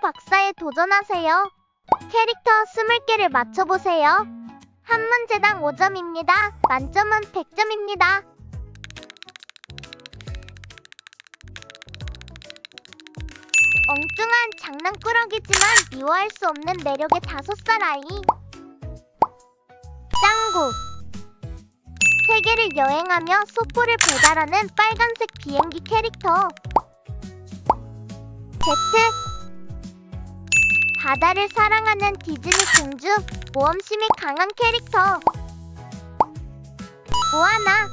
박사에 도전하세요. 캐릭터 20개를 맞춰보세요. 한 문제당 5점입니다. 만점은 100점입니다. 엉뚱한 장난꾸러기지만 미워할 수 없는 매력의 다섯 살 아이. 짱구. 세계를 여행하며 소포를 배달하는 빨간색 비행기 캐릭터. 제트. 바다를 사랑하는 디즈니 공주, 모험심이 강한 캐릭터. 모아나.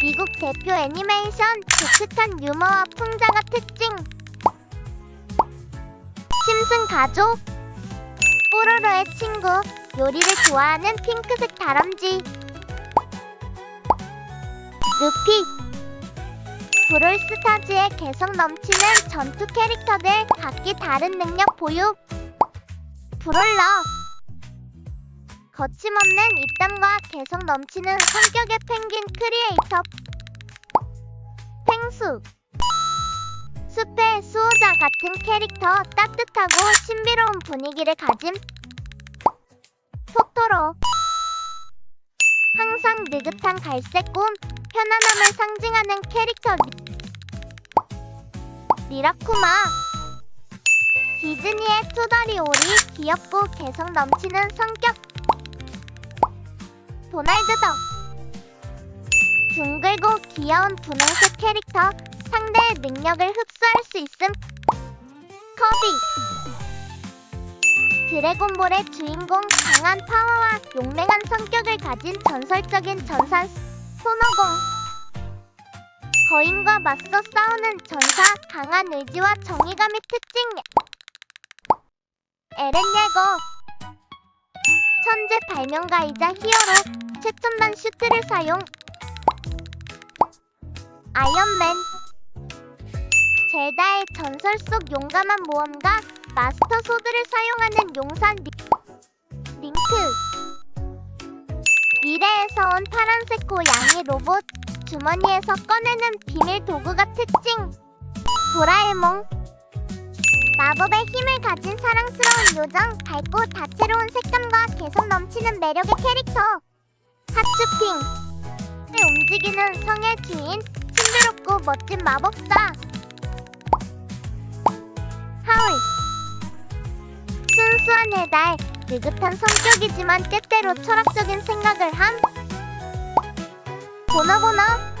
미국 대표 애니메이션 독특한 유머와 풍자가 특징. 심슨 가족. 뽀로로의 친구, 요리를 좋아하는 핑크색 다람쥐. 루피. 브롤스타즈의 개성 넘치는 전투 캐릭터들 각기 다른 능력 보유. 브롤러. 거침없는 입담과 개성 넘치는 성격의 펭귄 크리에이터. 펭수. 숲의 수호자 같은 캐릭터 따뜻하고 신비로운 분위기를 가짐. 토토로. 항상 느긋한 갈색 꿈, 편안함을 상징하는 캐릭터 리- 리라쿠마. 디즈니의 투덜이 오리, 귀엽고 개성 넘치는 성격. 도날드 덕. 둥글고 귀여운 분홍색 캐릭터, 상대의 능력을 흡수할 수 있음. 커비. 드래곤볼의 주인공 강한 파워와 용맹한 성격을 가진 전설적인 전사 손오공. 거인과 맞서 싸우는 전사 강한 의지와 정의감의 특징. 에렌 예거. 천재 발명가이자 히어로 최첨단 슈트를 사용. 아이언맨. 젤다의 전설 속 용감한 모험가 마스터 소드를 사용하는 용산 리... 링크. 미래에서 온 파란색 고양 이 로봇 주머니에서 꺼내는 비밀 도구가 특징. 도라에몽. 마법의 힘을 가진 사랑스러운 요정, 밝고 다채로운 색감과 개성 넘치는 매력의 캐릭터. 하츄핑. 움직이는 성의 주인, 신비롭고 멋진 마법사. 하울. 순수한 해달, 느긋한 성격이지만 때때로 철학적인 생각을 함. 보너보너